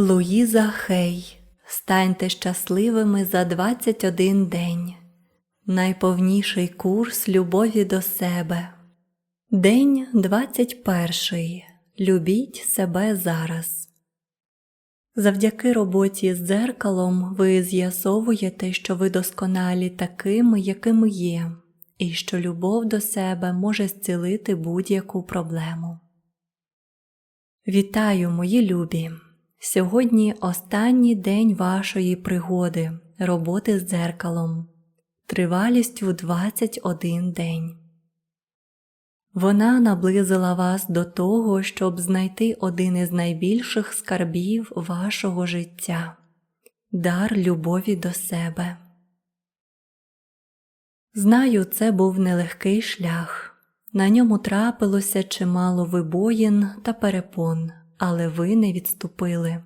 Луїза Хей. Станьте щасливими за 21 день. Найповніший курс любові до себе. День 21. Любіть себе зараз. Завдяки роботі з дзеркалом ви з'ясовуєте, що ви досконалі такими, якими є, і що любов до себе може зцілити будь-яку проблему. Вітаю, мої любі! Сьогодні останній день вашої пригоди, роботи з дзеркалом, тривалістю 21 день. Вона наблизила вас до того, щоб знайти один із найбільших скарбів вашого життя дар любові до себе. Знаю, це був нелегкий шлях. На ньому трапилося чимало вибоїн та перепон, але ви не відступили.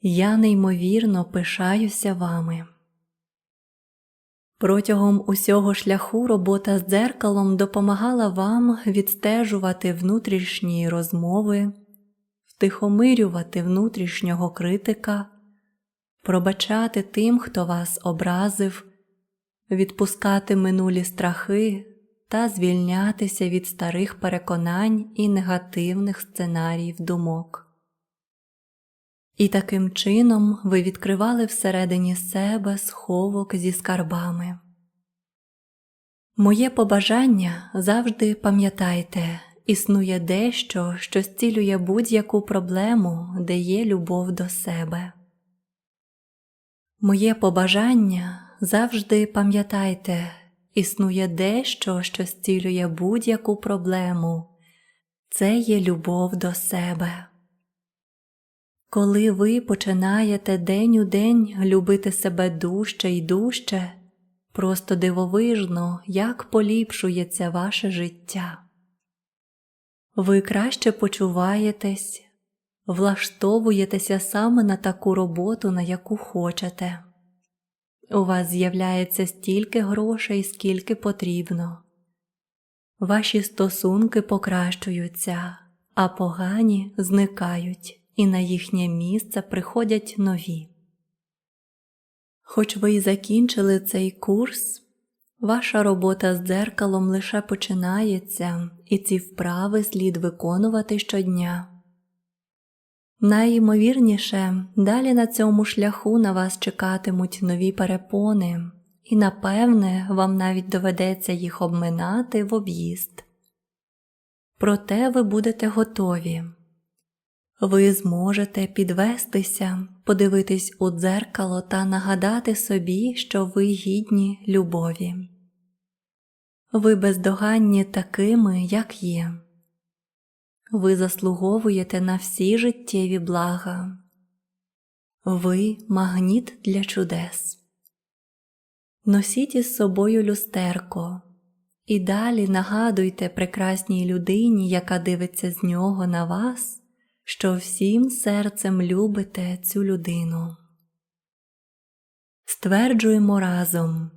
Я неймовірно пишаюся вами. Протягом усього шляху робота з дзеркалом допомагала вам відстежувати внутрішні розмови, втихомирювати внутрішнього критика, пробачати тим, хто вас образив, відпускати минулі страхи та звільнятися від старих переконань і негативних сценаріїв думок. І таким чином ви відкривали всередині себе сховок зі скарбами. Моє побажання завжди пам'ятайте, існує дещо, що зцілює будь-яку проблему, де є любов до себе. Моє побажання завжди пам'ятайте, існує дещо, що зцілює будь-яку проблему, це є любов до себе. Коли ви починаєте день у день любити себе дужче і дужче, просто дивовижно, як поліпшується ваше життя. Ви краще почуваєтесь, влаштовуєтеся саме на таку роботу, на яку хочете. У вас з'являється стільки грошей, скільки потрібно. Ваші стосунки покращуються, а погані зникають і на їхнє місце приходять нові. Хоч ви й закінчили цей курс, ваша робота з дзеркалом лише починається, і ці вправи слід виконувати щодня. Найімовірніше, далі на цьому шляху на вас чекатимуть нові перепони, і, напевне, вам навіть доведеться їх обминати в об'їзд. Проте ви будете готові. Ви зможете підвестися, подивитись у дзеркало та нагадати собі, що ви гідні любові. Ви бездоганні такими, як є. Ви заслуговуєте на всі життєві блага. Ви магніт для чудес. Носіть із собою люстерко і далі нагадуйте прекрасній людині, яка дивиться з нього на вас що всім серцем любите цю людину. Стверджуємо разом,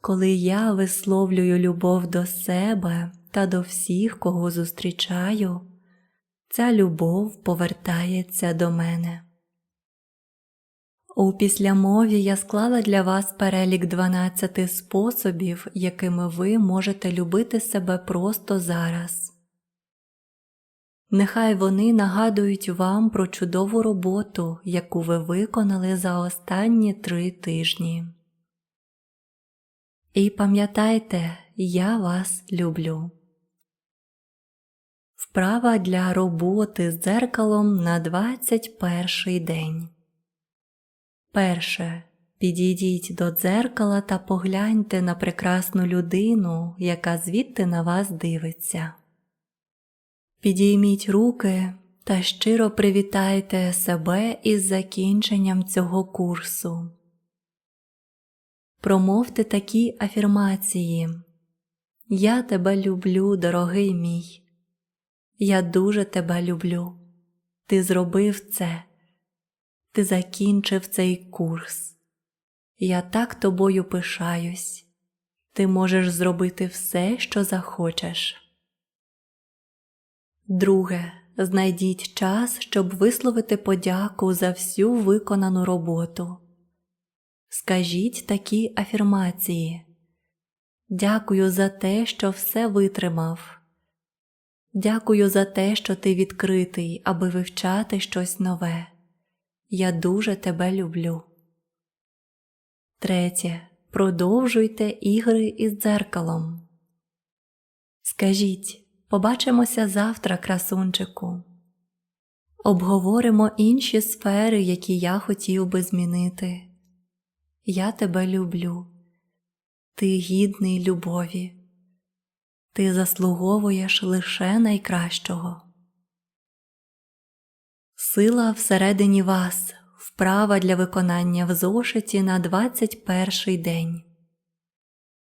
коли я висловлюю любов до себе та до всіх, кого зустрічаю, ця любов повертається до мене. У післямові я склала для вас перелік 12 способів, якими ви можете любити себе просто зараз. Нехай вони нагадують вам про чудову роботу, яку ви виконали за останні три тижні. І пам'ятайте, я вас люблю. Вправа для роботи з дзеркалом на 21 день. Перше. Підійдіть до дзеркала та погляньте на прекрасну людину, яка звідти на вас дивиться. Підійміть руки та щиро привітайте себе із закінченням цього курсу. Промовте такі афірмації. Я тебе люблю, дорогий мій. Я дуже тебе люблю. Ти зробив це. Ти закінчив цей курс. Я так тобою пишаюсь. Ти можеш зробити все, що захочеш. Друге. знайдіть час, щоб висловити подяку за всю виконану роботу. Скажіть такі афірмації. Дякую за те, що все витримав. Дякую за те, що ти відкритий, аби вивчати щось нове. Я дуже тебе люблю. Третє. Продовжуйте ігри із дзеркалом. Скажіть, побачимося завтра, красунчику. Обговоримо інші сфери, які я хотів би змінити. Я тебе люблю. Ти гідний любові. Ти заслуговуєш лише найкращого. Сила всередині вас вправа для виконання в зошиті на 21 день.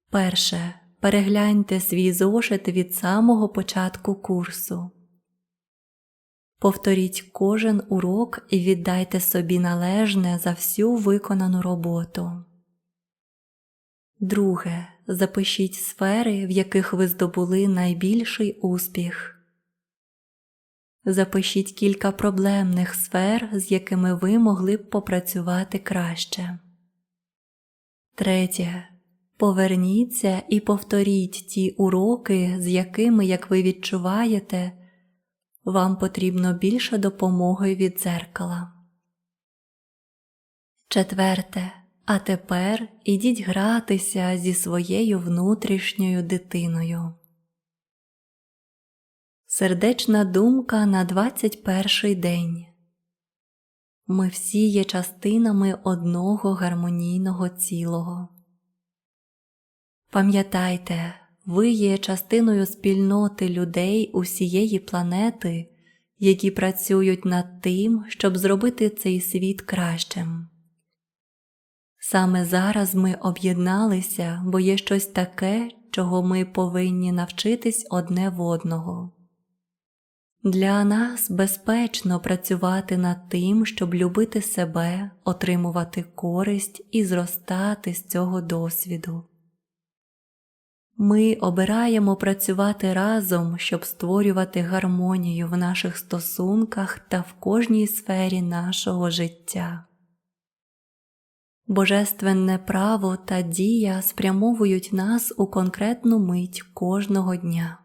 Перше. Перегляньте свій зошит від самого початку курсу. Повторіть кожен урок і віддайте собі належне за всю виконану роботу. Друге. Запишіть сфери, в яких ви здобули найбільший успіх. Запишіть кілька проблемних сфер, з якими ви могли б попрацювати краще. Третє. Поверніться і повторіть ті уроки, з якими, як ви відчуваєте, вам потрібно більше допомоги від дзеркала. Четверте. А тепер ідіть гратися зі своєю внутрішньою дитиною. Сердечна думка на 21 день. Ми всі є частинами одного гармонійного цілого. Пам'ятайте, ви є частиною спільноти людей усієї планети, які працюють над тим, щоб зробити цей світ кращим. Саме зараз ми об'єдналися, бо є щось таке, чого ми повинні навчитись одне в одного. Для нас безпечно працювати над тим, щоб любити себе, отримувати користь і зростати з цього досвіду. Ми обираємо працювати разом, щоб створювати гармонію в наших стосунках та в кожній сфері нашого життя. Божественне право та дія спрямовують нас у конкретну мить кожного дня.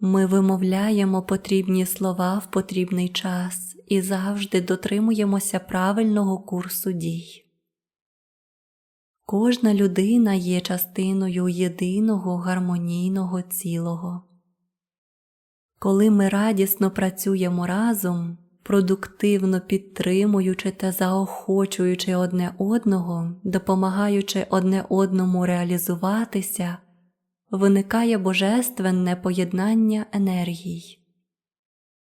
Ми вимовляємо потрібні слова в потрібний час і завжди дотримуємося правильного курсу дій. Кожна людина є частиною єдиного гармонійного цілого. Коли ми радісно працюємо разом, продуктивно підтримуючи та заохочуючи одне одного, допомагаючи одне одному реалізуватися, виникає божественне поєднання енергій.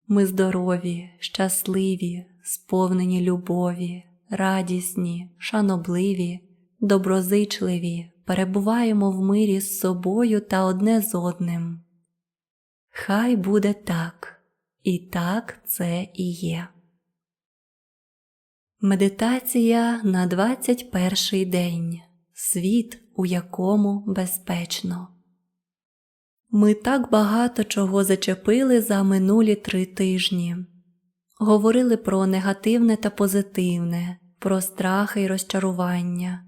Ми здорові, щасливі, сповнені любові, радісні, шанобливі, доброзичливі, перебуваємо в мирі з собою та одне з одним. Хай буде так. І так це і є. Медитація на 21 день. Світ, у якому безпечно. Ми так багато чого зачепили за минулі три тижні. Говорили про негативне та позитивне, про страхи й розчарування.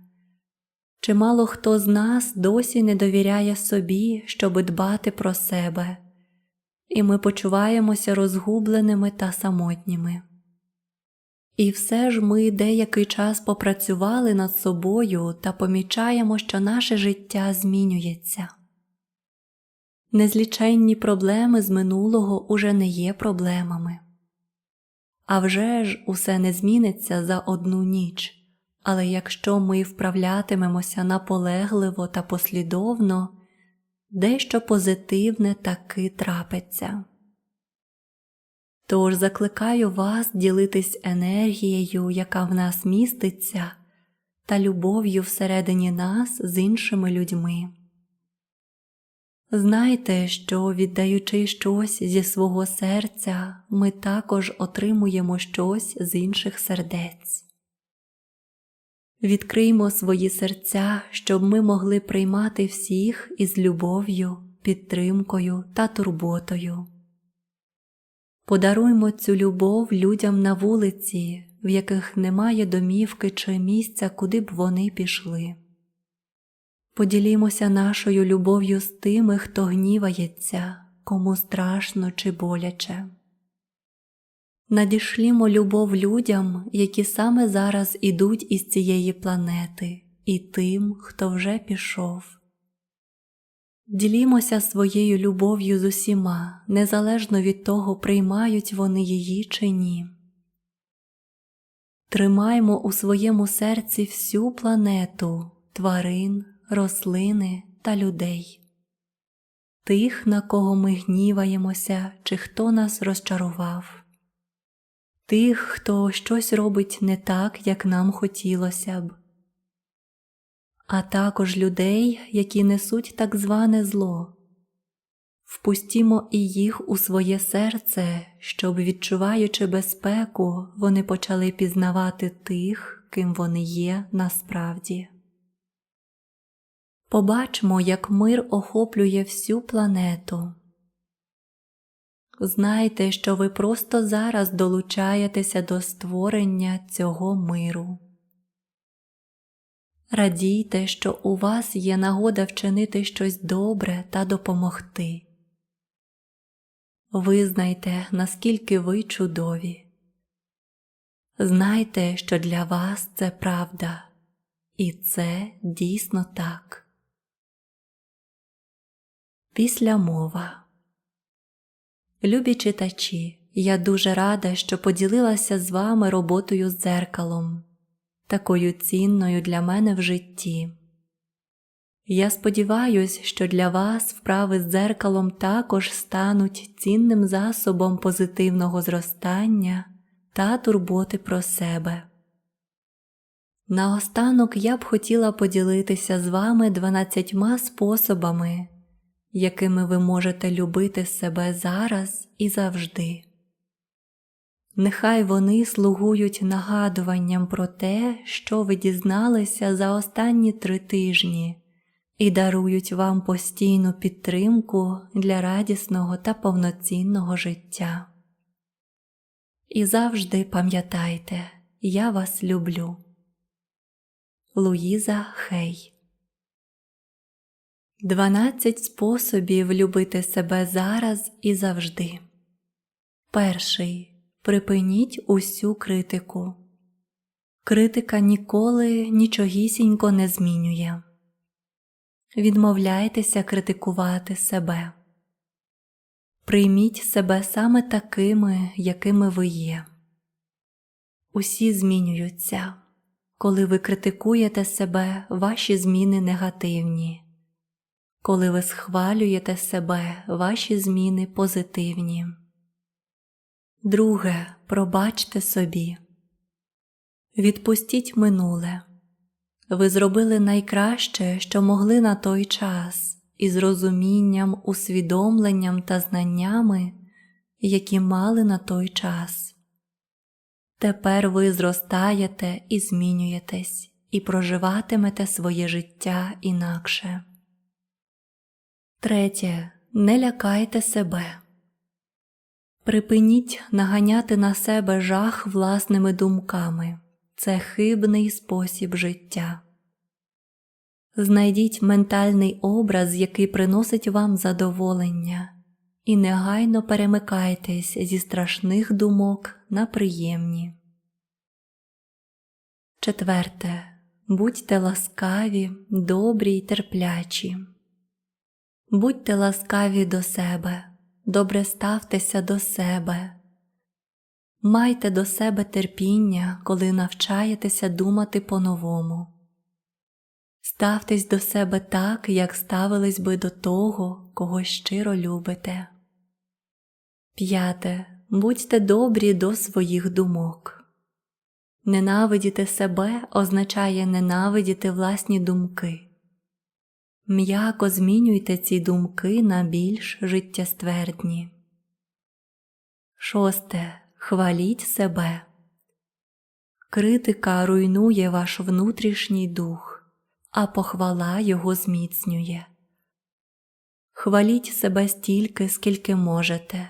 Чимало хто з нас досі не довіряє собі, щоб дбати про себе і ми почуваємося розгубленими та самотніми. І все ж ми деякий час попрацювали над собою та помічаємо, що наше життя змінюється. Незліченні проблеми з минулого уже не є проблемами. А вже ж усе не зміниться за одну ніч, але якщо ми вправлятимемося наполегливо та послідовно дещо позитивне таки трапиться. Тож закликаю вас ділитись енергією, яка в нас міститься, та любов'ю всередині нас з іншими людьми. Знайте, що, віддаючи щось зі свого серця, ми також отримуємо щось з інших сердець. Відкриймо свої серця, щоб ми могли приймати всіх із любов'ю, підтримкою та турботою. Подаруймо цю любов людям на вулиці, в яких немає домівки чи місця, куди б вони пішли. Поділімося нашою любов'ю з тими, хто гнівається, кому страшно чи боляче. Надішлімо любов людям, які саме зараз ідуть із цієї планети, і тим, хто вже пішов. Ділімося своєю любов'ю з усіма, незалежно від того, приймають вони її чи ні. Тримаймо у своєму серці всю планету тварин, рослини та людей, тих, на кого ми гніваємося, чи хто нас розчарував, тих, хто щось робить не так, як нам хотілося б а також людей, які несуть так зване зло. Впустімо і їх у своє серце, щоб, відчуваючи безпеку, вони почали пізнавати тих, ким вони є насправді. Побачмо, як мир охоплює всю планету. Знайте, що ви просто зараз долучаєтеся до створення цього миру. Радійте, що у вас є нагода вчинити щось добре та допомогти. Визнайте, наскільки ви чудові. Знайте, що для вас це правда, і це дійсно так. Після мова Любі читачі, я дуже рада, що поділилася з вами роботою з дзеркалом такою цінною для мене в житті. Я сподіваюся, що для вас вправи з дзеркалом також стануть цінним засобом позитивного зростання та турботи про себе. Наостанок я б хотіла поділитися з вами 12 способами, якими ви можете любити себе зараз і завжди. Нехай вони слугують нагадуванням про те, що ви дізналися за останні три тижні, і дарують вам постійну підтримку для радісного та повноцінного життя. І завжди пам'ятайте, я вас люблю. Луїза Хей 12 способів любити себе зараз і завжди. Перший Припиніть усю критику. Критика ніколи нічогісінько не змінює. Відмовляйтеся критикувати себе. Прийміть себе саме такими, якими ви є. Усі змінюються. Коли ви критикуєте себе, ваші зміни негативні. Коли ви схвалюєте себе, ваші зміни позитивні. Друге, пробачте собі. Відпустіть минуле. Ви зробили найкраще, що могли на той час, із розумінням, усвідомленням та знаннями, які мали на той час. Тепер ви зростаєте і змінюєтесь, і проживатимете своє життя інакше. Третє. Не лякайте себе. Припиніть наганяти на себе жах власними думками це хибний спосіб життя. Знайдіть ментальний образ, який приносить вам задоволення, і негайно перемикайтесь зі страшних думок на приємні. Четверте. Будьте ласкаві, добрі й терплячі. Будьте ласкаві до себе добре ставтеся до себе. Майте до себе терпіння, коли навчаєтеся думати по-новому. Ставтесь до себе так, як ставились би до того, кого щиро любите. П'яте. Будьте добрі до своїх думок. Ненавидіти себе означає ненавидіти власні думки. М'яко змінюйте ці думки на більш життєствердні. Шосте. Хваліть себе. Критика руйнує ваш внутрішній дух, а похвала його зміцнює. Хваліть себе стільки, скільки можете.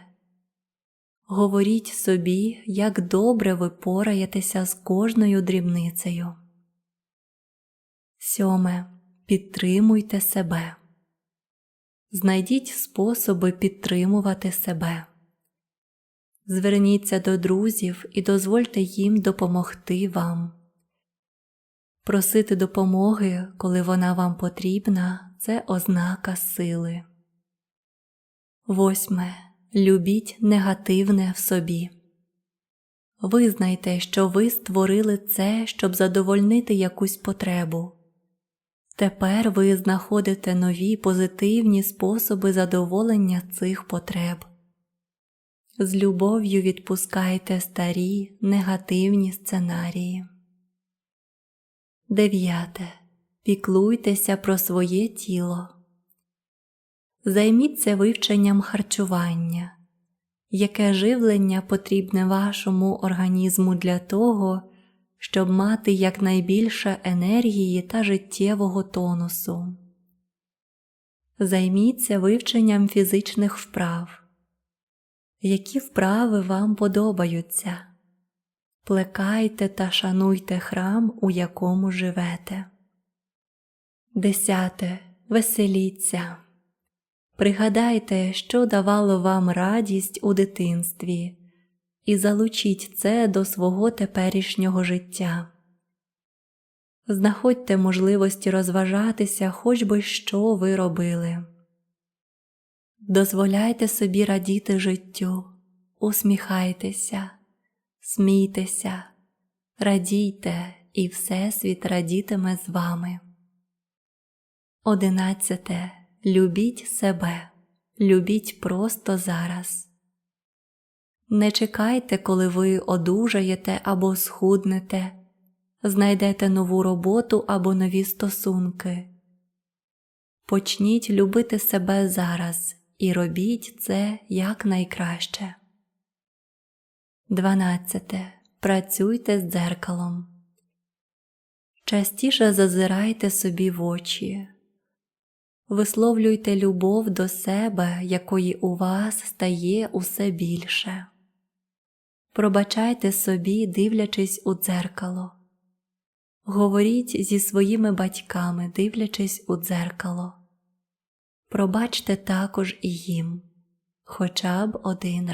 Говоріть собі, як добре ви пораєтеся з кожною дрібницею. Сьоме. Підтримуйте себе. Знайдіть способи підтримувати себе. Зверніться до друзів і дозвольте їм допомогти вам. Просити допомоги, коли вона вам потрібна, це ознака сили. Восьме. Любіть негативне в собі. Визнайте, що ви створили це, щоб задовольнити якусь потребу. Тепер ви знаходите нові позитивні способи задоволення цих потреб. З любов'ю відпускайте старі негативні сценарії. Дев'яте. Піклуйтеся про своє тіло. Займіться вивченням харчування, яке живлення потрібне вашому організму для того, щоб мати якнайбільше енергії та життєвого тонусу. Займіться вивченням фізичних вправ. Які вправи вам подобаються? Плекайте та шануйте храм, у якому живете. Десяте. Веселіться. Пригадайте, що давало вам радість у дитинстві, і залучіть це до свого теперішнього життя. Знаходьте можливості розважатися, хоч би що ви робили. Дозволяйте собі радіти життю, усміхайтеся, смійтеся, радійте, і Всесвіт радітиме з вами. Одинадцяте. Любіть себе, любіть просто зараз. Не чекайте, коли ви одужаєте або схуднете, знайдете нову роботу або нові стосунки. Почніть любити себе зараз і робіть це якнайкраще. 12. Працюйте з дзеркалом. Частіше зазирайте собі в очі. Висловлюйте любов до себе, якої у вас стає усе більше. Пробачайте собі, дивлячись у дзеркало. Говоріть зі своїми батьками, дивлячись у дзеркало. Пробачте також і їм, хоча б один раз.